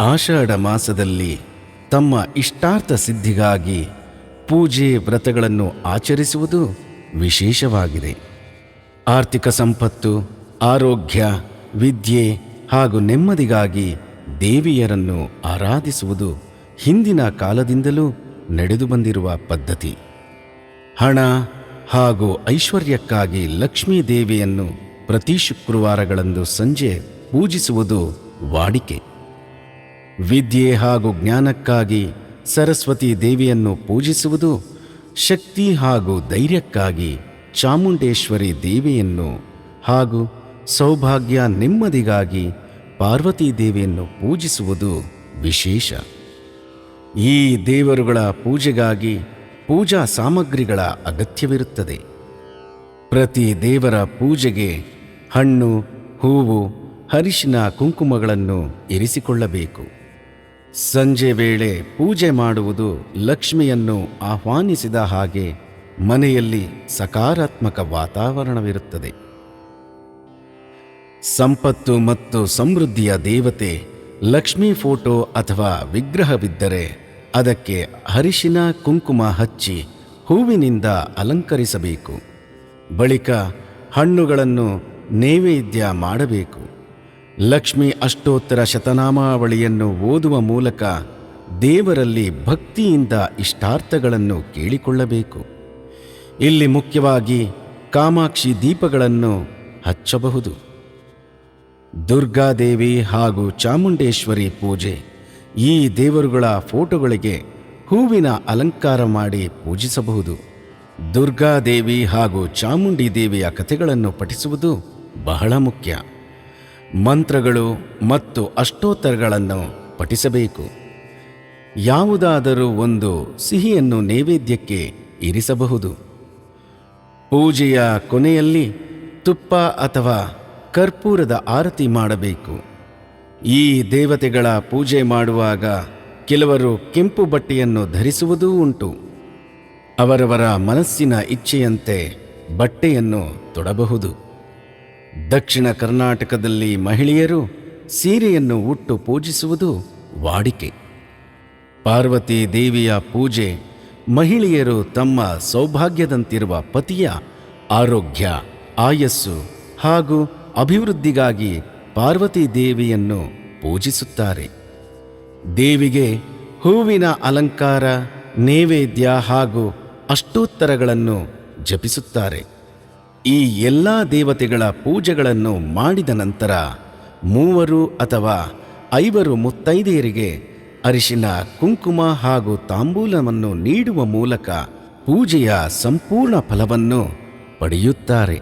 ಆಷಾಢ ಮಾಸದಲ್ಲಿ ತಮ್ಮ ಇಷ್ಟಾರ್ಥ ಸಿದ್ಧಿಗಾಗಿ ಪೂಜೆ ವ್ರತಗಳನ್ನು ಆಚರಿಸುವುದು ವಿಶೇಷವಾಗಿದೆ. ಆರ್ಥಿಕ ಸಂಪತ್ತು, ಆರೋಗ್ಯ, ವಿದ್ಯೆ ಹಾಗೂ ನೆಮ್ಮದಿಗಾಗಿ ದೇವಿಯರನ್ನು ಆರಾಧಿಸುವುದು ಹಿಂದಿನ ಕಾಲದಿಂದಲೂ ನಡೆದು ಬಂದಿರುವ ಪದ್ಧತಿ. ಹಣ ಹಾಗೂ ಐಶ್ವರ್ಯಕ್ಕಾಗಿ ಲಕ್ಷ್ಮೀ ದೇವಿಯನ್ನು ಪ್ರತಿ ಶುಕ್ರವಾರಗಳಂದು ಸಂಜೆ ಪೂಜಿಸುವುದು ವಾಡಿಕೆ. ವಿದ್ಯೆ ಹಾಗೂ ಜ್ಞಾನಕ್ಕಾಗಿ ಸರಸ್ವತಿ ದೇವಿಯನ್ನು ಪೂಜಿಸುವುದು, ಶಕ್ತಿ ಹಾಗೂ ಧೈರ್ಯಕ್ಕಾಗಿ ಚಾಮುಂಡೇಶ್ವರಿ ದೇವಿಯನ್ನು ಹಾಗೂ ಸೌಭಾಗ್ಯ ನೆಮ್ಮದಿಗಾಗಿ ಪಾರ್ವತಿ ದೇವಿಯನ್ನು ಪೂಜಿಸುವುದು ವಿಶೇಷ. ಈ ದೇವರುಗಳ ಪೂಜೆಗಾಗಿ ಪೂಜಾ ಸಾಮಗ್ರಿಗಳ ಅಗತ್ಯವಿರುತ್ತದೆ. ಪ್ರತಿ ದೇವರ ಪೂಜೆಗೆ ಹಣ್ಣು, ಹೂವು ಹರಿಶಿನ ಕುಂಕುಮಗಳನ್ನು ಇರಿಸಿಕೊಳ್ಳಬೇಕು. ಸಂಜೆ ವೇಳೆ ಪೂಜೆ ಮಾಡುವುದು ಲಕ್ಷ್ಮಿಯನ್ನು ಆಹ್ವಾನಿಸಿದ ಹಾಗೆ ಮನೆಯಲ್ಲಿ ಸಕಾರಾತ್ಮಕ ವಾತಾವರಣವಿರುತ್ತದೆ. ಸಂಪತ್ತು ಮತ್ತು ಸಮೃದ್ಧಿಯ ದೇವತೆ ಲಕ್ಷ್ಮೀ ಫೋಟೋ ಅಥವಾ ವಿಗ್ರಹವಿದ್ದರೆ ಅದಕ್ಕೆ ಹರಿಶಿನ ಕುಂಕುಮ ಹಚ್ಚಿ ಹೂವಿನಿಂದ ಅಲಂಕರಿಸಬೇಕು. ಬಳಿಕ ಹಣ್ಣುಗಳನ್ನು ನೈವೇದ್ಯ ಮಾಡಬೇಕು. ಲಕ್ಷ್ಮಿ ಅಷ್ಟೋತ್ತರ ಶತನಾಮಾವಳಿಯನ್ನು ಓದುವ ಮೂಲಕ ದೇವರಲ್ಲಿ ಭಕ್ತಿಯಿಂದ ಇಷ್ಟಾರ್ಥಗಳನ್ನು ಕೇಳಿಕೊಳ್ಳಬೇಕು. ಇಲ್ಲಿ ಮುಖ್ಯವಾಗಿ ಕಾಮಾಕ್ಷಿ ದೀಪಗಳನ್ನು ಹಚ್ಚಬಹುದು. ದುರ್ಗಾದೇವಿ ಹಾಗೂ ಚಾಮುಂಡೇಶ್ವರಿ ಪೂಜೆ, ಈ ದೇವರುಗಳ ಫೋಟೋಗಳಿಗೆ ಹೂವಿನ ಅಲಂಕಾರ ಮಾಡಿ ಪೂಜಿಸಬಹುದು. ದುರ್ಗಾದೇವಿ ಹಾಗೂ ಚಾಮುಂಡಿ ದೇವಿಯ ಕಥೆಗಳನ್ನು ಪಠಿಸುವುದು ಬಹಳ ಮುಖ್ಯ. ಮಂತ್ರಗಳು ಮತ್ತು ಅಷ್ಟೋತ್ತರಗಳನ್ನು ಪಠಿಸಬೇಕು. ಯಾವುದಾದರೂ ಒಂದು ಸಿಹಿಯನ್ನು ನೈವೇದ್ಯಕ್ಕೆ ಇರಿಸಬಹುದು. ಪೂಜೆಯ ಕೊನೆಯಲ್ಲಿ ತುಪ್ಪ ಅಥವಾ ಕರ್ಪೂರದ ಆರತಿ ಮಾಡಬೇಕು. ಈ ದೇವತೆಗಳ ಪೂಜೆ ಮಾಡುವಾಗ ಕೆಲವರು ಕೆಂಪು ಬಟ್ಟೆಯನ್ನು ಧರಿಸುವುದೂ ಉಂಟು. ಅವರವರ ಮನಸ್ಸಿನ ಇಚ್ಛೆಯಂತೆ ಬಟ್ಟೆಯನ್ನು ತೊಡಬಹುದು. ದಕ್ಷಿಣ ಕರ್ನಾಟಕದಲ್ಲಿ ಮಹಿಳೆಯರು ಸೀರೆಯನ್ನು ಉಟ್ಟು ಪೂಜಿಸುವುದು ವಾಡಿಕೆ. ಪಾರ್ವತಿ ದೇವಿಯ ಪೂಜೆ ಮಹಿಳೆಯರು ತಮ್ಮ ಸೌಭಾಗ್ಯದಂತಿರುವ ಪತಿಯ ಆರೋಗ್ಯ, ಆಯಸ್ಸು ಹಾಗೂ ಅಭಿವೃದ್ಧಿಗಾಗಿ ಪಾರ್ವತಿ ದೇವಿಯನ್ನು ಪೂಜಿಸುತ್ತಾರೆ. ದೇವಿಗೆ ಹೂವಿನ ಅಲಂಕಾರ, ನೈವೇದ್ಯ ಹಾಗೂ ಅಷ್ಟೋತ್ತರಗಳನ್ನು ಜಪಿಸುತ್ತಾರೆ. ಈ ಎಲ್ಲ ದೇವತೆಗಳ ಪೂಜೆಗಳನ್ನು ಮಾಡಿದ ನಂತರ ಮೂವರು ಅಥವಾ ಐವರು ಮುತ್ತೈದೆಯರಿಗೆ ಅರಿಶಿನ, ಕುಂಕುಮ ಹಾಗೂ ತಾಂಬೂಲವನ್ನು ನೀಡುವ ಮೂಲಕ ಪೂಜೆಯ ಸಂಪೂರ್ಣ ಫಲವನ್ನು ಪಡೆಯುತ್ತಾರೆ.